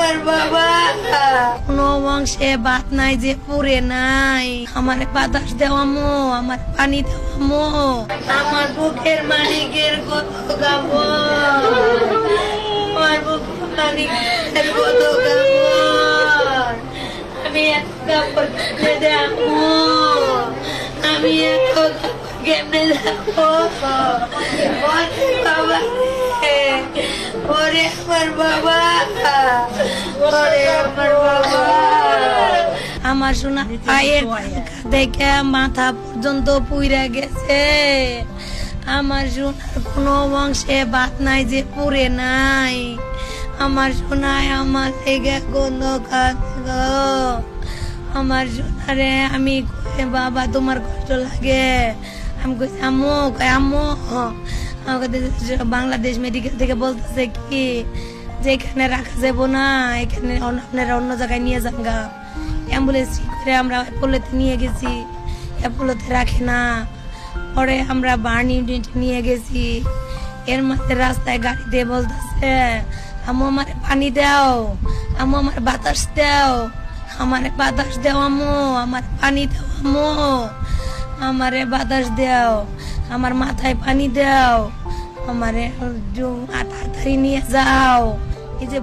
আমার বাবা। কোনো নাই যে নাই। বাতাস দেওয়ামো আমার পানি দেওয়ামো আমার বুকের মালিকের কত আমার কত আমি আমি এত কাপড় ওরে আমার বাবা। ওরে আমার বাবা। আমার সোনা পায়ের দেখে মাথা পর্যন্ত পুইরা গেছে। আমার সোনার কোনো বংশে ভাত নাই যে পুরে নাই। আমার সোনায় আমার থেকে গন্ধ আমার সোনারে আমি কই, বাবা তোমার কষ্ট লাগে? আমি কইছি আম্মু কই আম্মু? আমাকে বাংলাদেশ মেডিকেল থেকে বলতেছে কি যে এখানে রাখা যাব না, এখানে আপনারা অন্য জায়গায় নিয়ে যান গা। অ্যাম্বুলেন্স করে আমরা অ্যাপোলোতে নিয়ে গেছি, অ্যাপোলোতে রাখে না। পরে আমরা বার্ন ইউনিট নিয়ে গেছি। এর মধ্যে রাস্তায় গাড়ি দিয়ে বলতেছে, আম্মু, আমার পানি দাও। আম্মু, আমার বাতাস দাও। আমার বাতাস দাও, আম্মু। আমার পানি দাও, আম্মু। আমারে বাতাস দাও। আমার মাথায় পানি দাও। আমার তাড়াতাড়ি নিয়ে যাও। এই যে